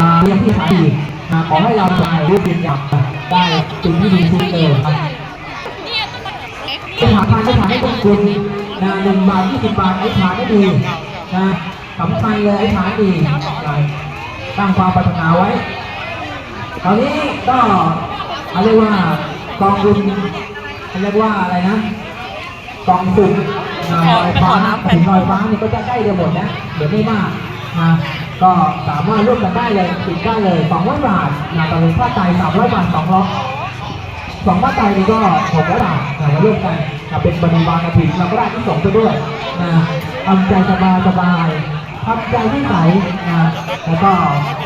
อ่าเรียนที่ขายดีขอให้เราถ่ายรูปยืนยันได้สิ่งที่ดีที่เกิดครับจะหาทานก็ถ่ายให้พวกคุณนะหนึ่งบาทยี่สิบบาทไอ้ถ่ายให้ดีนะสำคัญเลยไอ้ถ่ายดีตั้งความปรารถนาไว้ตอนนี้ก็เขาเรียกว่ากองบุญเขาเรียกว่าอะไรนะกองสุนลอยฟ้าถึงลอยฟ้านี่ก็จะใกล้จะหมดแล้วเดี๋ยวไม่มากนะ ก็สามารถร่วมกันได้เลยติดได้เลยสองร้อยบาทนะตอหนึ่งผ้าไตสามร้อยบาทสองร้อยสองผ้าไตรนี่ก็หกร้อยบาทนะมาร่วมกันนะเป็นบริวารกระถิ่นเราก็ได้ที่สองไปด้วยนะทำใจสบายสบายทำใจไม่ใสนะแล้วก็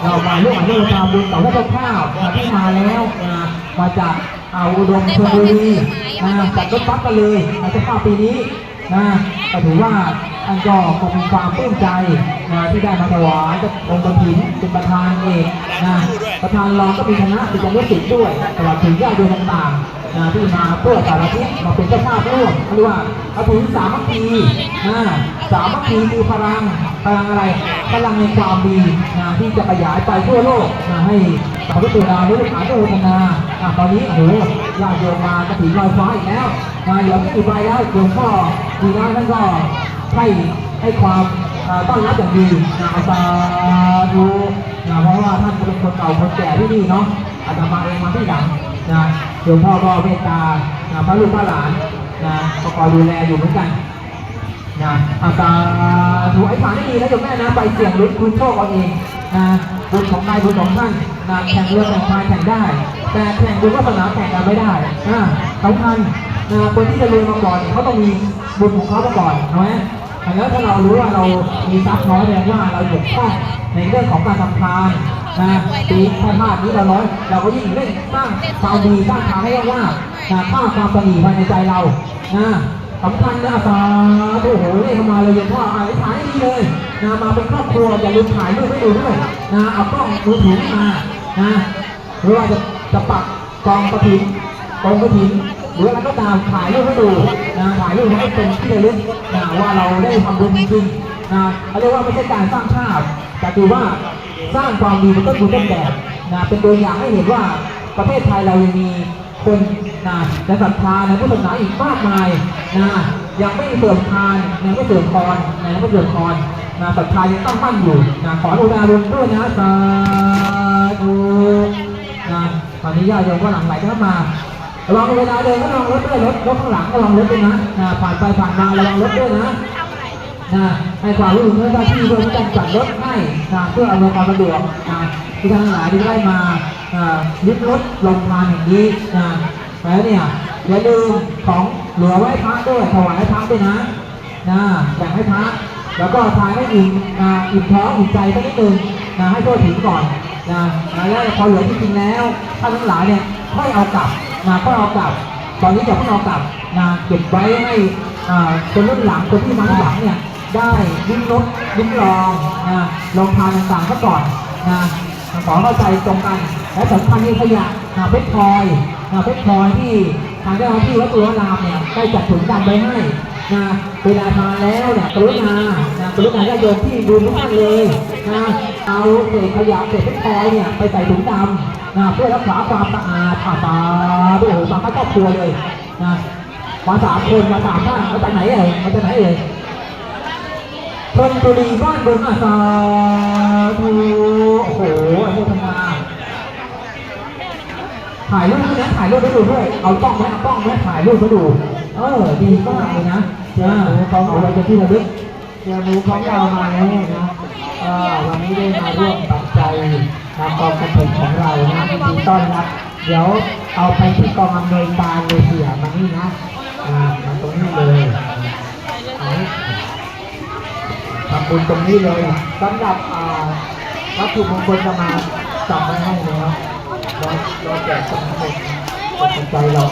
เรามาร่วมอนุโมทนาบุญต่อพระเจ้าข้าวนะที่มาแล้วนะมาจากเอาอุดมชลบุรีนะจัดรถบัสกันเลยนะจ้าข้าวปีนี้ นะก็ถือว่าท่านก็คงมีความปลื้มใจนะที่ได้มาถวายกับองค์กฐินเป็นประธานเอกนะประธานรองก็มีคณะเป็นจำนวนสิทธิ์ด้วยตลอดถึงญาติโยมต่างๆนะที่มาเพื่อสารทิศมาเป็นเจ้าภาพร่วมเขาเรียกว่าเอาถึงสามัคคีนะสามัคคีคือพลังพลังอะไรพลังในความดีนะที่จะขยายไปทั่วโลกนะให้สาธุชนเราได้ขายโฆษณาอะตอนนี้โอ้โหญาติโยมมากระถิ่นลอยฟ้าอีกแล้วนะเดี๋ยวไม่กี่ใบแล้วหลวงพ่อ ดีนะท่านก็ให้ให้ความต้อนรับอย่างดีนะสาธุนะเพราะว่าท่านเป็นคนเก่าคนแก่ที่นี่เนาะอาตมาเองมาที่หลังนะหลวงพ่อก็เมตตานะพระลูกพระหลานนะก็คอยดูแลอยู่เหมือนกันนะอาตาถูไอ้ผ่านไม่ดีนะโยมแม่นะไปเสี่ยงลุ้นคุณโชคเอาเองนะบุญของนายบุญของท่านนะแข่งเรือแข่งพายแข่งได้ แต่แข่งบุญวาสนาแข่งกันไม่ได้นะสำคัญ นะคนที่จะรวยมาก่อนเนี่ยเขาต้องมีบุญของเขามาก่อนนะแล้วถ้าเรารู้ว่าเรามีทรัพย์น้อยแสดงว่าเราหยุดข้องในเรื่องของการทำทานนะปีถ้าพลาดนี้เราน้อย เราก็ยิ่งเร่งสร้างความดีสร้างทางให้ว่านะสร้างความสนีภายในใจเรานะสำคัญนะสาธุโอ้โหเลขเข้ามาเลยโยมพ่ออ่านถ่ายให้ดีเลยนะมาเป็นครอบครัวอย่าลืมถ่ายรูปให้ดูด้วยนะเอากล้องมือถือมานะหรือว่าจะจะปักกองกระถิ่นกองกระถิ่น หรืออะไรก็ตามถ่ายรูปให้ดูนะถ่ายรูปให้เป็นที่ระลึกนะว่าเราได้ทำบุญจริงนะเขาเรียกว่าไม่ใช่การสร้างภาพแต่คือว่าสร้างความดีเป็นต้นบุญต้นแบบนะเป็นตัวอย่างให้เห็นว่าประเทศไทยเรายังมีคนนะและศรัทธาในพุทธศาสนาอีกมากมายนะยังไม่เสื่อมทานยังไม่เสื่อมคอนนะยังไม่เสื่อมคอนนะศรัทธายังตั้งมั่นอยู่นะขออนุโมทนาบุญด้วยนะสาธุนะตอนนี้ญาติโยมก็หลั่งไหลเข้ามา ระวังเวลาเดินก็ระวังรถด้วยรถรถข้างหลังก็ระวังรถด้วยนะนะผ่านไปผ่านมาระวังรถด้วยนะนะให้ความรู้เรื่องหน้าที่ด้วยการจัดรถให้นะเพื่ออำนวยความสะดวกนะที่ท่านทั้งหลายที่ได้มาอ่ายึดรถลงทานอย่างนี้นะแล้วเนี่ยอย่าลืมของเหลือไว้ให้พระด้วยถวายให้พระด้วยนะนะแบ่งให้พระแล้วก็ทายให้อิ่มอ่าอิ่มท้องอิ่มใจสักนิดนึงนะให้ทั่วถึงก่อนนะแล้วพอเหลือจริงๆแล้วท่านทั้งหลายเนี่ยค่อยเอากลับ นะค่อยเอากลับ ตอนนี้จะเพิ่งเอากลับนะเก็บไว้ให้อ่าคนรุ่นหลังคนที่มาทีหลังเนี่ยได้ลิ้มรสลิ้มลองนะลองทานต่างๆซะก่อนนะขอเข้าใจตรงกันและสำคัญที่ขยะนะเพชรพลอยนะเพชรพลอยที่ทางเจ้าหน้าที่วัดตุลารามเนี่ยได้จัดถุงดำไว้ให้นะเวลาทานแล้วเนี่ยกรุณา นะกรุณาญาโยมที่ดูทุกท่านเลยนะเอาเศษขยะเศษเพชรพลอยเนี่ยไปใส่ถุงดำนะเพื่อรักษาความสะอาดอาตาโอ้โหมาทั้งครอบครัวเลยนะมาสามคนมาสามท่านมาจากไหนเอ่ยมาจากไหนเอ่ยชนบุรีบ้านบึงอาสาธุโอ้โหอนุโมทนาถ่ายรูปด้วยนะถ่ายรูปไปดูด้วย เอากล้องไหมเอากล้องไหมถ่ายรูปไปดู เออ ดีมากเลยนะเจ้าเขาเอาไว้เป็นที่ระลึก เดี๋ยวรู้ของเรามาแล้วนะเออวันนี้ได้มาร่วมปัจจัยนำกองกระถิ่นของเรานะยินดีต้อนรับเดี๋ยวเอาไปที่กองอำนวยการเลยเสียมานี่นะอ่ามาตรงนี้เลยเอาทำบุญตรงนี้เลยสำหรับอ่าวัตถุมงคลจะมาจับไว้ให้แล้วเราเราแจกสมุดสนใจเรา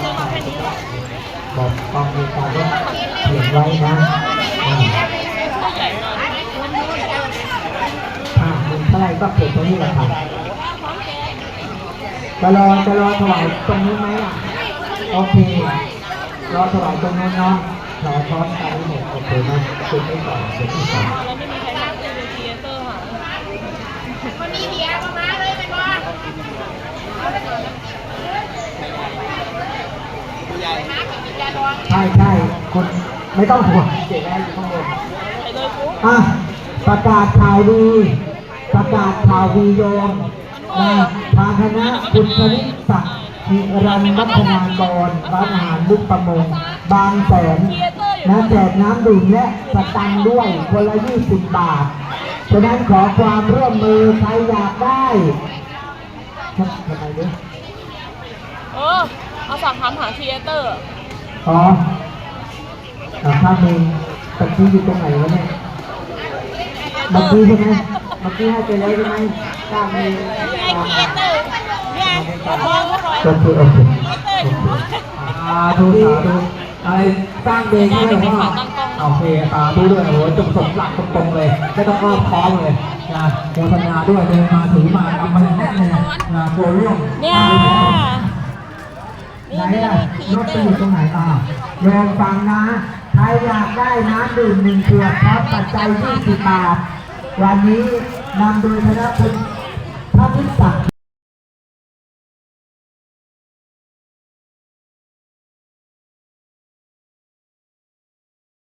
เก็บตรงนี้แหละครับจะรอจะรอถวายตรงนี้ไหมล่ะโอเครอถวายตรงนั้นเนาะรอพร้อมกันหมดโอเคนะคุณไม่ต่อเสร็จที่สองวันนี้เบียร์มาเลยเป็นว่าใช่ใช่คนไม่ต้องห่วงเก็บได้อยู่ข้างบนอะประกาศข่าวดี ประกาศข่าวดีโยมนะทางคณะคุณชนิศักดิ์หิรันวัฒนากรร้านอาหารลูกประมง บางแสนนะแจกน้ำดื่มและสตังค์ด้วยคนละ20บาท ฉะนั้นขอความร่วมมือใครอยากได้ทำไมเนี่ยเออเอาฝากถามหาครีเอเตอร์อ๋ออ่าภาพมึงตะกี้อยู่ตรงไหนวะเนี่ยเมื่อกี้ใช่ไหม เมื่อกี้ให้ไปแล้วใช่ไหมกล้ามมือไงครีเอเตอร์เนี่ยมองก็ร้อยโอเคโอเคครีเอเตอร์สาธุสาธุอะไรสร้างเดงให้เลยว่าโอเคสาธุด้วยโอ้โหจงสมหลักตรงๆเลยไม่ต้องอ้อมค้อมเลยนะโมทนาด้วยเดินมาถือมาเอามาแน่นเลยนะโกร่วงเนี่ยไหนล่ะรถไปอยู่ตรงไหนอะโยมฟังนะใครอยากได้น้ำดื่มหนึ่งขวดพร้อมปัจจัย20บาท วันนี้นำโดยคณะคุณพระพิศักดิ์